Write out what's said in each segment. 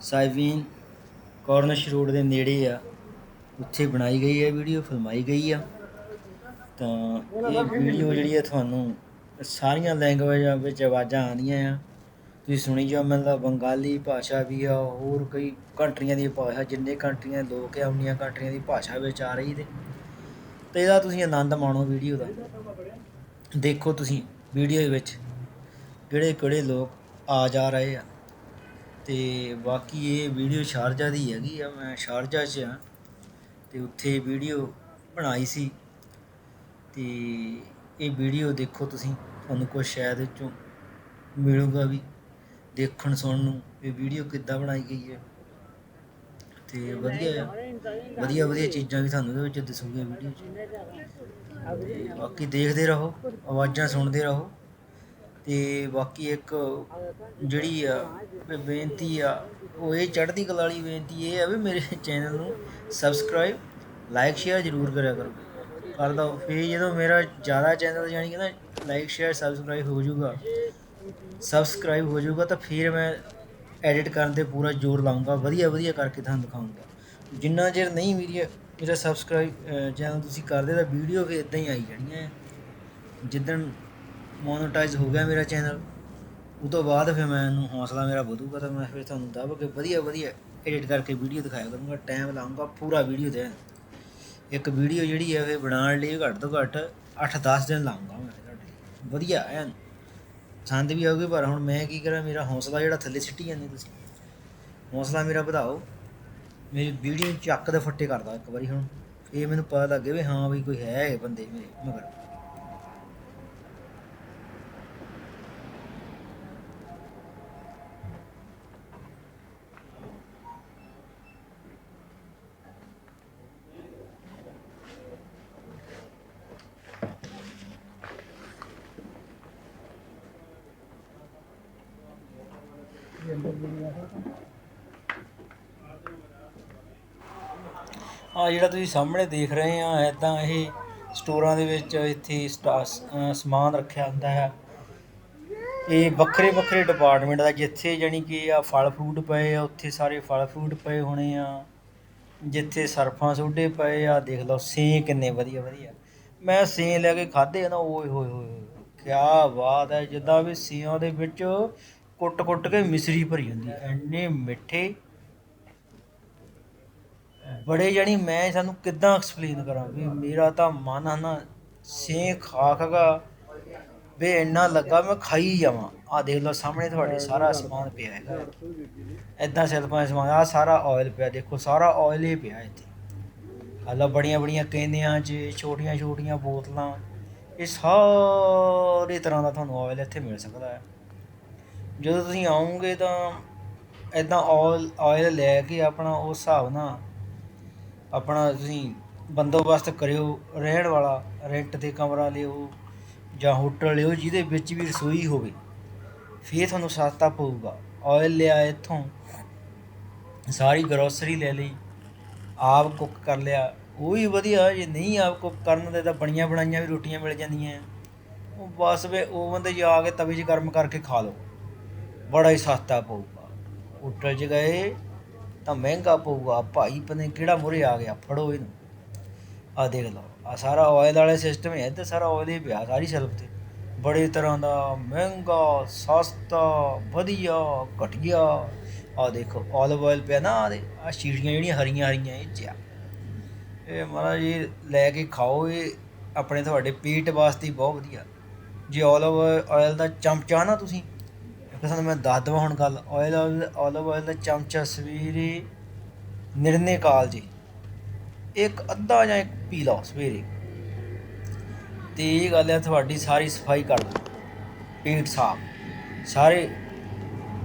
ਸਾਈਵੀਨ ਕਾਰਨਸ਼ road ਦੇ ਨੇੜੇ ਆ। ਉੱਥੇ ਬਣਾਈ ਗਈ ਹੈ ਵੀਡੀਓ, ਫਿਲਮਾਈ ਗਈ ਆ। ਤਾਂ ਇਹ ਵੀਡੀਓ ਜਿਹੜੀ ਆ ਤੁਹਾਨੂੰ ਸਾਰੀਆਂ ਲੈਂਗੁਏਜਾਂ ਵਿੱਚ ਆਵਾਜ਼ਾਂ ਆਉਂਦੀਆਂ ਆ। ਤੁਸੀਂ ਸੁਣੀ ਜਾਓ ਮਤਲਬ ਬੰਗਾਲੀ ਭਾਸ਼ਾ ਵੀ ਆ, ਹੋਰ ਕਈ ਕੰਟਰੀਆਂ ਦੀ ਭਾਸ਼ਾ, ਜਿੰਨੇ ਕੰਟਰੀਆਂ ਦੇ ਲੋਕ ਆ, ਉਨੀਆਂ ਕੰਟਰੀਆਂ ਦੀ ਭਾਸ਼ਾ ਵਿੱਚ ਆ ਰਹੀ ਤੇ। ਤੇ ਇਹਦਾ ਤੁਸੀਂ ਆਨੰਦ ਮਾਣੋ ਵੀਡੀਓ ਦਾ। ਦੇਖੋ ਤੁਸੀਂ ਵੀਡੀਓ ਵਿੱਚ ਕਿਹੜੇ ਕਿਹੜੇ ਲੋਕ ਆ ਜਾ ਰਹੇ ਆ। ਤੇ ਬਾਕੀ ਇਹ ਵੀਡੀਓ ਸ਼ਾਰਜਾ ਦੀ ਹੈਗੀ ਆ, ਮੈਂ ਸ਼ਾਰਜਾ 'ਚ ਆ। ਤੇ ਉੱਥੇ ਵੀਡੀਓ ਬਣਾਈ ਸੀ। ਤੇ ਇਹ ਵੀਡੀਓ ਦੇਖੋ ਤੁਸੀਂ, ਤੁਹਾਨੂੰ ਕੁਝ ਸ਼ਾਇਦ ਇਹ 'ਚੋਂ ਮਿਲੂਗਾ ਵੀ, ਦੇਖਣ ਸੁਣਨ ਨੂੰ ਇਹ ਵੀਡੀਓ ਕਿੱਦਾਂ ਬਣਾਈ ਗਈ ਹੈ। ਤੇ ਵਧੀਆ ਆ, ਵਧੀਆ ਵਧੀਆ ਚੀਜ਼ਾਂ ਵੀ ਤੁਹਾਨੂੰ ਇਹਦੇ ਵਿੱਚ ਦਿਸੂਗੀਆਂ ਵੀਡੀਓ 'ਚ। ਤੇ ਬਾਕੀ ਦੇਖਦੇ ਰਹੋ, ਆਵਾਜ਼ਾਂ ਸੁਣਦੇ ਰਹੋ। ਅਤੇ ਬਾਕੀ ਇੱਕ ਜਿਹੜੀ ਆ ਬੇਨਤੀ ਆ, ਉਹ ਇਹ ਚੜ੍ਹਦੀ ਕਲਾ ਵਾਲੀ ਬੇਨਤੀ ਇਹ ਆ ਵੀ ਮੇਰੇ ਚੈਨਲ ਨੂੰ ਸਬਸਕ੍ਰਾਈਬ ਲਾਈਕ ਸ਼ੇਅਰ ਜ਼ਰੂਰ ਕਰਿਆ ਕਰੋ। ਕਰ ਦੋ। ਫਿਰ ਜਦੋਂ ਮੇਰਾ ਜ਼ਿਆਦਾ ਚੈਨਲ ਜਾਨੀ ਕਿ ਨਾ ਲਾਈਕ ਸ਼ੇਅਰ ਸਬਸਕ੍ਰਾਈਬ ਹੋ ਜਾਊਗਾ ਸਬਸਕ੍ਰਾਈਬ ਹੋ ਜਾਊਗਾ ਤਾਂ ਫਿਰ ਮੈਂ ਐਡਿਟ ਕਰਨ ਤੇ ਪੂਰਾ ਜ਼ੋਰ ਲਾਉਂਗਾ ਵਧੀਆ ਵਧੀਆ ਕਰਕੇ ਤੁਹਾਨੂੰ ਦਿਖਾਉਂਗਾ ਜਿੰਨਾ ਚਿਰ ਨਹੀਂ ਮੇਰੀ ਮੇਰਾ ਸਬਸਕ੍ਰਾਈਬ ਚੈਨਲ ਤੁਸੀਂ ਕਰਦੇ ਤਾਂ ਵੀਡੀਓ ਵੀ ਇਦਾਂ ਹੀ ਆਈ ਜਾਣੀਆਂ ਜਿੱਦਣ ਮੋਨੋਟਾਈਜ਼ ਹੋ ਗਿਆ ਮੇਰਾ ਚੈਨਲ ਉਹ ਤੋਂ ਬਾਅਦ ਫਿਰ ਮੈਨੂੰ ਹੌਸਲਾ ਮੇਰਾ ਵਧੂਗਾ ਤਾਂ ਮੈਂ ਫਿਰ ਤੁਹਾਨੂੰ ਦੱਬ ਕੇ ਵਧੀਆ ਵਧੀਆ ਐਡਿਟ ਕਰਕੇ ਵੀਡੀਓ ਦਿਖਾਇਆ ਕਰੂੰਗਾ। ਟਾਈਮ ਲਾਉਂਗਾ ਪੂਰਾ ਵੀਡੀਓ ਦੇ ਇੱਕ ਵੀਡੀਓ ਜਿਹੜੀ ਹੈ ਫਿਰ ਬਣਾਉਣ ਲਈ ਘੱਟ ਤੋਂ ਘੱਟ 8-10 ਦਿਨ ਲਾਉਂਗਾ ਮੈਂ ਤੁਹਾਡੇ ਲਈ। ਵਧੀਆ ਐਨ ਪਸੰਦ ਵੀ ਆਊਗੀ, ਪਰ ਹੁਣ ਮੈਂ ਕੀ ਕਰਾਂ, ਮੇਰਾ ਹੌਸਲਾ ਜਿਹੜਾ ਥੱਲੇ ਸਿੱਟੀ ਜਾਂਦੇ ਤੁਸੀਂ। ਹੌਸਲਾ ਮੇਰਾ ਵਧਾਓ। ਮੇਰੀ ਵੀਡੀਓ ਚੱਕ ਦੇ ਫੱਟੇ ਕਰਦਾ ਇੱਕ ਵਾਰੀ ਹੁਣ। ਇਹ ਮੈਨੂੰ ਪਤਾ ਲੱਗੇ ਵੀ ਹਾਂ ਵੀ ਕੋਈ ਹੈ ਬੰਦੇ ਮੇਰੇ ਮਗਰ। ਆ ਜਿਹੜਾ ਤੁਸੀਂ ਸਾਹਮਣੇ ਦੇਖ ਰਹੇ ਆ ਐਦਾਂ ਇਹ ਸਟੋਰਾਂ ਦੇ ਵਿੱਚ ਇੱਥੇ ਸਮਾਨ ਰੱਖਿਆ ਹੁੰਦਾ ਹੈ। ਇਹ ਵੱਖਰੇ ਵੱਖਰੇ ਡਿਪਾਰਟਮੈਂਟ ਦਾ ਜਿੱਥੇ ਜਾਣੀ ਕਿ ਆ ਫਲ ਫਰੂਟ ਪਏ ਆ, ਉੱਥੇ ਸਾਰੇ ਫਲ ਫਰੂਟ ਪਏ ਹੋਣੇ ਆ। ਜਿੱਥੇ ਸਰਫਾਂ ਸੋਡੇ ਪਏ ਆ, ਦੇਖ ਲਓ ਸੇ ਕਿੰਨੇ ਵਧੀਆ ਵਧੀਆ। ਮੈਂ ਸੇ ਲੈ ਕੇ ਖਾਦੇ ਨਾ, ਓਏ ਹੋਏ ਹੋਏ ਕੀ ਬਾਤ ਹੈ, ਜਿੱਦਾਂ ਵੀ ਸੀਆਂ ਦੇ ਵਿੱਚ ਕੁੱਟ ਕੁੱਟ ਕੇ ਮਿਸਰੀ ਭਰੀ ਹੁੰਦੀ ਹੈ। ਇੰਨੇ ਮਿੱਠੇ। ਬੜੇ ਜਾਣੀ ਮੈਂ ਸਾਨੂੰ ਕਿੱਦਾਂ ਐਕਸਪਲੇਨ ਕਰਾਂ ਵੀ ਮੇਰਾ ਤਾਂ ਮਨ ਹੈ ਨਾ ਸੇ ਖਾ ਖਗਾ ਵੀ ਇੰਨਾ ਲੱਗਾ ਮੈਂ ਖਾਈ ਜਾਵਾਂ। ਆ ਦੇਖ ਲਓ ਸਾਹਮਣੇ ਤੁਹਾਡੇ ਸਾਰਾ ਸਮਾਨ ਪਿਆ ਹੈਗਾ। ਐਦਾਂ ਸਿਲਪਾਂ ਦਾ ਸਮਾਨ। ਆ ਸਾਰਾ ਆਇਲ ਪਿਆ। ਦੇਖੋ ਸਾਰਾ ਆਇਲ ਹੀ ਪਿਆ ਇੱਥੇ। ਹਾਲਾ ਬੜੀਆਂ ਬੜੀਆਂ ਕਹਿੰਦਿਆਂ 'ਚ ਛੋਟੀਆਂ ਛੋਟੀਆਂ ਬੋਤਲਾਂ। ਇਹ ਸਾਰੇ ਤਰ੍ਹਾਂ ਦਾ ਤੁਹਾਨੂੰ ਆਇਲ ਇੱਥੇ ਮਿਲ ਸਕਦਾ ਹੈ। ਜਦੋਂ ਤੁਸੀਂ ਆਉਂਗੇ ਤਾਂ ਐਦਾਂ ਆਇਲ ਆਇਲ ਲੈ ਕੇ ਆਪਣਾ ਉਸ ਹਿਸਾਬ ਨਾਲ ਆਪਣਾ ਤੁਸੀਂ ਬੰਦੋਬਸਤ ਕਰਿਓ, ਰਹਿਣ ਵਾਲਾ ਰੈਂਟ ਤੇ ਕਮਰਾ ਲਿਓ ਜਾਂ ਹੋਟਲ ਲਿਓ ਜਿਹਦੇ ਵਿੱਚ ਵੀ ਰਸੋਈ ਹੋਵੇ, ਫੇਰ ਤੁਹਾਨੂੰ ਸਸਤਾ ਪਊਗਾ। ਆਇਲ ਲਿਆ ਇੱਥੋਂ, ਸਾਰੀ ਗਰੋਸਰੀ ਲੈ ਲਈ, ਆਪ ਕੁੱਕ ਕਰ ਲਿਆ, ਉਹ ਵੀ ਵਧੀਆ, ਜੇ ਨਹੀਂ ਆਪ ਕੁੱਕ ਕਰਨ ਦੇ ਤਾਂ ਬਣੀਆਂ ਬਣਾਈਆਂ ਵੀ ਰੋਟੀਆਂ ਮਿਲ ਜਾਂਦੀਆਂ। ਉਹ ਬਸ ਵੇ, ਓਵਨ ਤੇ ਜਾ ਕੇ ਤਵੇ 'ਚ ਗਰਮ ਕਰਕੇ ਖਾ ਲਓ। ਬੜਾ ਹੀ ਸਸਤਾ ਪਊਗਾ। ਹੋਟਲ 'ਚ ਗਏ ਤਾਂ ਮਹਿੰਗਾ ਪਊਗਾ। ਭਾਈ ਪਨੇ ਕਿਹੜਾ ਮੁਰੇ ਆ ਗਿਆ, ਫੜੋ ਇਹਨੂੰ। ਆ ਦੇਖ ਲਓ ਆ ਸਾਰਾ ਆਇਲ ਵਾਲੇ ਸਿਸਟਮ ਹੈ ਤੇ ਸਾਰਾ ਆਇਲ ਹੀ ਪਿਆ, ਸਾਰੀ ਸ਼ੈਲਫ ਤੇ। ਬੜੇ ਤਰ੍ਹਾਂ ਦਾ ਮਹਿੰਗਾ, ਸਸਤਾ, ਵਧੀਆ, ਘਟੀਆ। ਆ ਦੇਖੋ ਆਲਿਵ ਆਇਲ ਪਿਆ ਨਾ ਆ ਦੇ ਆ ਸ਼ੀੜੀਆਂ ਜਿਹੜੀਆਂ ਹਰੀਆਂ ਹਰੀਆਂ, ਇਹ ਚ ਇਹ ਮਹਾਰਾਜ ਜੀ, ਲੈ ਕੇ ਖਾਓ, ਇਹ ਆਪਣੇ ਤੁਹਾਡੇ ਪੇਟ ਵਾਸਤੇ ਬਹੁਤ ਵਧੀਆ। ਜੇ ਆਲਿਵ ਆਇਲ ਦਾ ਚਮਚਾ ਨਾ ਤੁਸੀਂ ਤੁਹਾਨੂੰ ਮੈਂ ਦੱਸ ਦਵਾਂ ਹੁਣ ਗੱਲ। ਆਇਲ ਆਲਿਵ ਆਇਲ ਦਾ ਚਮਚਾ ਸਵੇਰੇ ਨਿਰਨੇ ਕਾਲ ਜੀ। ਇੱਕ ਅੱਧਾ ਜਾਂ ਇੱਕ ਪੀ ਲਓ ਸਵੇਰੇ। ਤੇ ਇਹ ਗੱਲ ਹੈ ਤੁਹਾਡੀ ਸਾਰੀ ਸਫ਼ਾਈ ਕਰ ਲਓ। ਪੇਟ ਸਾਫ਼। ਸਾਰੇ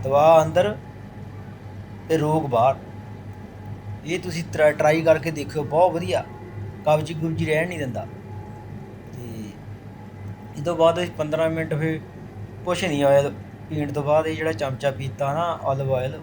ਦਵਾ ਅੰਦਰ ਤੇ ਰੋਗ ਬਾਹਰ। ਇਹ ਤੁਸੀਂ ਟਰਾਈ ਕਰਕੇ ਦੇਖਿਓ, ਬਹੁਤ ਵਧੀਆ। ਕਬਜੀ ਗੁਬਜੀ ਰਹਿਣ ਨਹੀਂ ਦਿੰਦਾ। ਤੇ ਇਹ ਤੋਂ ਬਾਅਦ 15 ਮਿੰਟ ਫੇ ਕੁਛ ਨਹੀਂ ਆਇਆ। ਪੀਣ ਤੋਂ ਬਾਅਦ ਇਹ ਜਿਹੜਾ ਚਮਚਾ ਪੀਤਾ ਨਾ ਔਲਿਵ ਆਇਲ